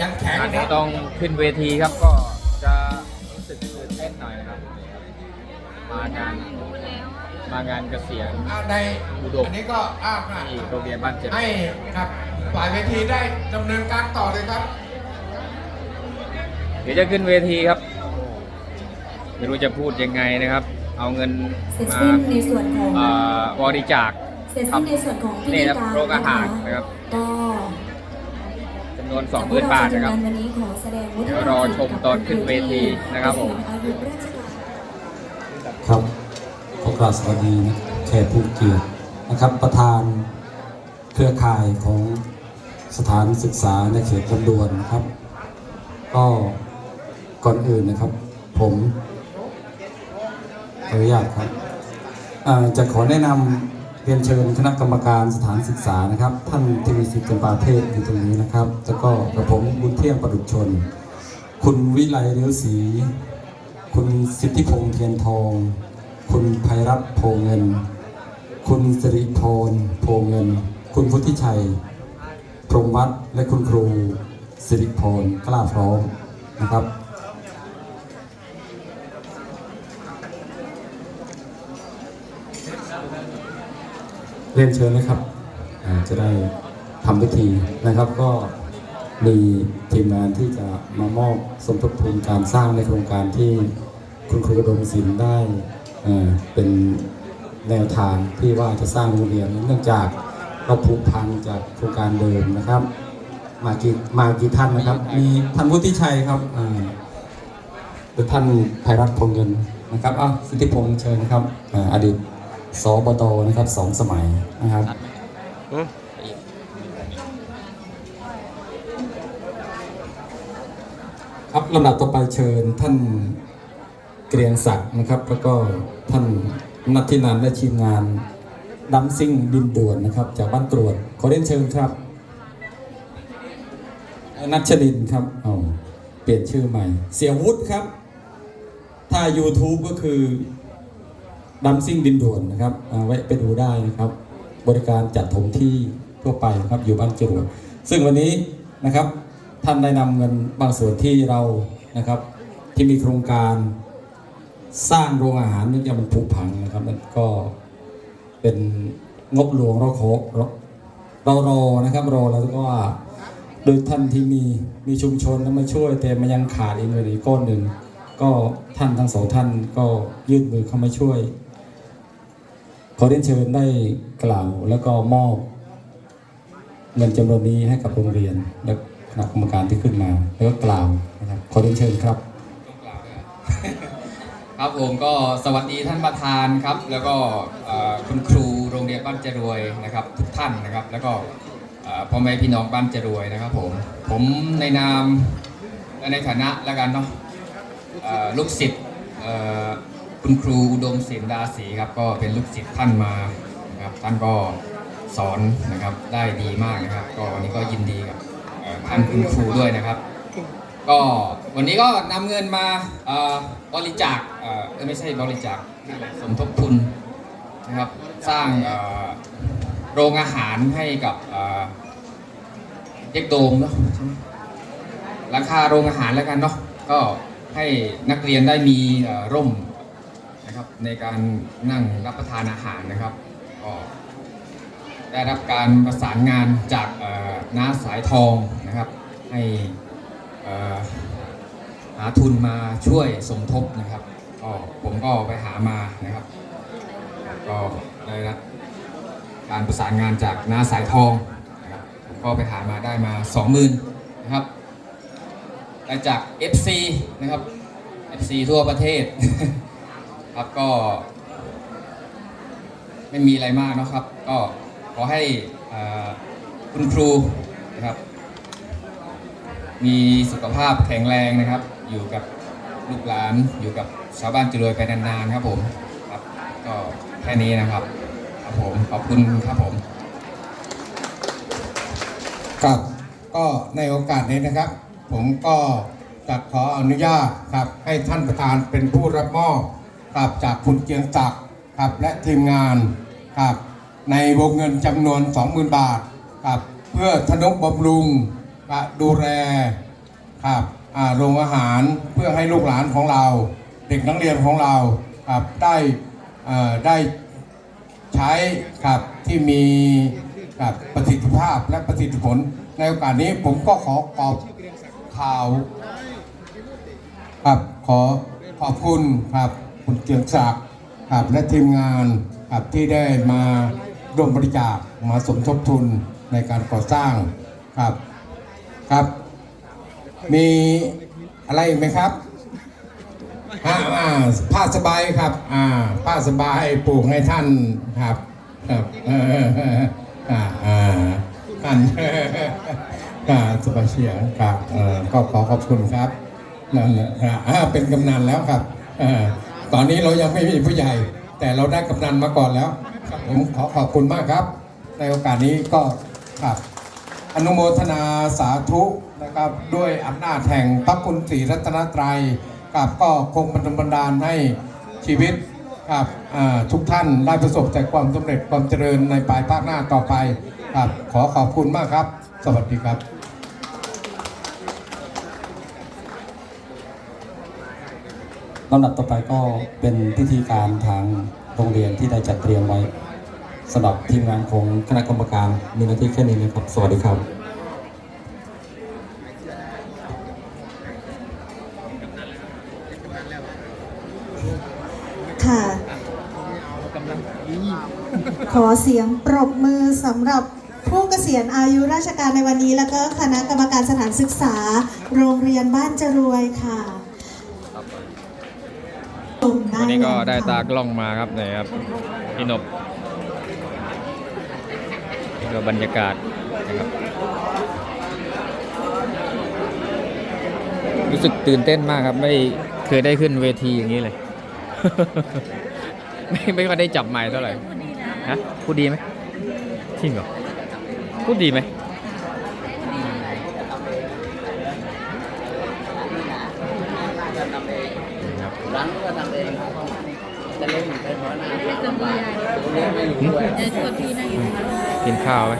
ยังแข็งอันคนี้รับต้องขึ้นเวทีครับก็จะรู้สึกตื่นเต้นหน่อยนะครับ มางานมางานเกษียณอ่าในอุดม อันนี้ก็อ้าวอะที่โรงเรียนบ้านเจ็ดให้ครับฝ่ายเวทีได้ดำเนินการต่อเลยครับ เดี๋ยวจะขึ้นเวทีครับ ไม่รู้จะพูดยังไงนะครับ เอาเงินเสร็จมาสิ้นในส่วนของ เอ่อบริจาค เสร็จสิ้นในส่วนของพินี่ธีครับการโรงอาหารนะนะครับก็จำนวนจากพวก20,000เบาทนะครับจำนวนวันนี้ขอแสดงวุฒิเดี๋ยวรอชมตอนขึ้นเวทีนะครับผมเกษียณอายุราชการครับขอกราบสวัสดีนะแขกผู้เกียรตินะครับ ประธานเครือข่ายของสถานศึกษาในเขตลำดวนนะครับ ก็ก่อนอื่นนะครับ ผมขออนุญาตครับอ่าจะขอแนะนำ เรียนเชิญคณะกรรมการสถานศึกษานะครับ ท่านทวีสิทธิ์จำปาเทศอยู่ตรงนี้นะครับ แล้วก็กระผมบุญเที่ยงประดุจชน คุณวิไลเลี้ยวศรีคุณสิทธิพงษ์เทียนทอง คุณภัยรัตน์โพเงิน คุณสิริพรโพเงิน คุณพุทธิชัย พรหมวัฒน์และคุณครูสิริพรกล้าพร้อมนะครับ เรียนเชิญเลยครับอ่าจะได้ทำพิธีนะครับก็มีทีมงานที่จะมามอบสมทบทุนการสร้างในโครงการที่คุณครูดมศิลป์ได้เอ่อเป็นแนวทางที่ว่าจะสร้างโรงเรียนเนื่องจากเราผูกพันจากโครงการเดิมนะครับ มากี่มากี่ท่านนะครับ มีท่านวุฒิชัยครับอ่าหรือท่านภัยรัตน์พงเงินนะครับอ้าวสิทธิพงษ์เชิญนะครับอ่าอดีต สบตนะครับสองสมัยนะครับครับลำดับต่อไปเชิญท่านเกรียงศักดิ์นะครับ แล้วก็ท่านนัทธินันและทีมงานดัมซิ่งดินด่วนนะครับ จากบ้านกรวดขอเรียนเชิญครับนัชดินครับเอาเปลี่ยนชื่อใหม่ เสียวุฒิครับ ถ้า YouTube ก็คือ ดัมซิ่งดินด่วนนะครับเอาไว้ไปดูได้นะครับ บริการจัดถมที่ทั่วไปนะครับอยู่บ้านจรวดซึ่งวันนี้นะครับท่านได้นำเงินบางส่วนที่เรานะครับที่มีโครงการสร้างโรงอาหารเนื่องจากมันผุพังนะครับนั่นก็เป็นงบหลวงเราขอเราเรารอนะครับรอแล้วก็ว่าโดยท่านที่มีมีชุมชนแล้วมาช่วย แต่มันยังขาดอีกเงินอีกก้อนหนึ่งก็ท่านทั้งสองท่านก็ยื่นมือเข้ามาช่วย ขอเรียนเชิญได้กล่าวแล้วก็มอบเงินจำนวนนี้ให้กับโรงเรียนและคณะกรรมการที่ขึ้นมา แล้วก็กล่าวนะครับขอเรียนเชิญครับ ครับผมก็สวัสดีท่านประธานครับ แล้วก็คุณครูโรงเรียนบ้านจรวยนะครับ ทุกท่านนะครับ แล้วก็พ่อแม่พี่น้องบ้านจรวยนะครับผมผมในนามและในฐานะแล้วกันเนาะลูกศิษย์ คุณครูอุดมศิลดาศรีครับก็เป็นลูกศิษย์ท่านมานะครับท่านก็สอนนะครับได้ดีมากนะครับ ก็วันนี้ก็ยินดีกับท่านคุณครูด้วยนะครับ ก็วันนี้ก็นำเงินมาบริจาคเออไม่ใช่บริจาคสมทบทุนนะครับสร้างโรงอาหารให้กับเด็กโดมเนาะหมราคาโรงอาหารแล้วกันเนาะก็ให้นักเรียนได้มีร่ม นะครับในการนั่งรับประทานอาหารนะครับก็ได้รับการประสานงานจากน้าสายทองนะครับ ให้เอ่อหาทุนมาช่วยสมทบนะครับก็ผมก็ไปหามานะครับก็ได้รับการประสานงานจากน้าสายทองนะครับผมก็ไปหามาได้มา 20,000นะครับได้จาก FC นะครับ FC ทั่วประเทศ ครับก็ ไม่มีอะไรมากนะครับ ก็ขอให้คุณครูนะครับ มีสุขภาพแข็งแรงนะครับ อยู่กับลูกหลานอยู่กับชาวบ้านจุรวยไปนานๆครับผมครับ ก็แค่นี้นะครับครับผมขอบคุณครับผมครับก็ในโอกาสนี้นะครับ ผมก็จะขออนุญาตครับให้ท่านประธานเป็นผู้รับมอบ ครับจากคุณเกียงศักดิ์ครับและทีมงานครับในวงเงินจำนวน 20,000 บาทครับเพื่อทนุบำรุงและดูแลครับโรงอาหารเพื่อให้ลูกหลานของเรา เด็กนักเรียนของเราครับได้เอ่อได้ใช้ครับที่มีครับประสิทธิภาพและประสิทธิผล ในโอกาสนี้ผมก็ขอขอบข่าวครับขอขอบคุณครับ คุณเกียงศักดิ์และทีมงานที่ได้มาร่วมบริจาคมาสมทบทุนในการก่อสร้างครับครับ มีอะไรอีกไหมครับอ่าอ่าผ้าสบายครับอ่าผ้าสบายปลูกให้ท่านครับครับเอออ่าอ่าท่านอ่าสบายเชียครับเออก็ขอขอบคุณครับนั่นแหละฮะอ่าเป็นกำนันแล้วครับอ่า ตอนนี้เรายังไม่มีผู้ใหญ่ แต่เราได้กำนันมาก่อนแล้วครับผมขอขอบคุณมากครับ ในโอกาสนี้ก็ครับอนุโมทนาสาธุนะครับด้วยอำนาจแห่งพระคุณศรีรัตนตรัยครับก็คงบันดลบันดาลให้ชีวิตครับทุกท่านได้ประสบแต่ความสำเร็จความเจริญในปลายภาคหน้าต่อไปครับขอขอบคุณมากครับ สวัสดีครับ ลำดับต่อไปก็เป็นพิธีการทางโรงเรียนที่ได้จัดเตรียมไว้สำหรับทีมงานของคณะกรรมการมีหน้าที่แค่นี้นะครับ สวัสดีครับค่ะ ขอเสียงปรบมือสำหรับผู้เกษียณอายุราชการในวันนี้ แล้วก็คณะกรรมการสถานศึกษา โรงเรียนบ้านจรวยค่ะ วันนี้ก็ได้ตากล้องมาครับนี่ครับพี่นบนี่ก็บรรยากาศนะครับรู้สึกตื่นเต้นมากครับ ไม่เคยได้ขึ้นเวทีอย่างนี้เลย ไม่ไม่ค่อยได้จับไม้เท่าไหร่ฮะพูดดีไหมจริงเหรอพูดดีไหม ล้างก็ทำเองจะเล่นเป็นหัวหน้ากินข้าวไหม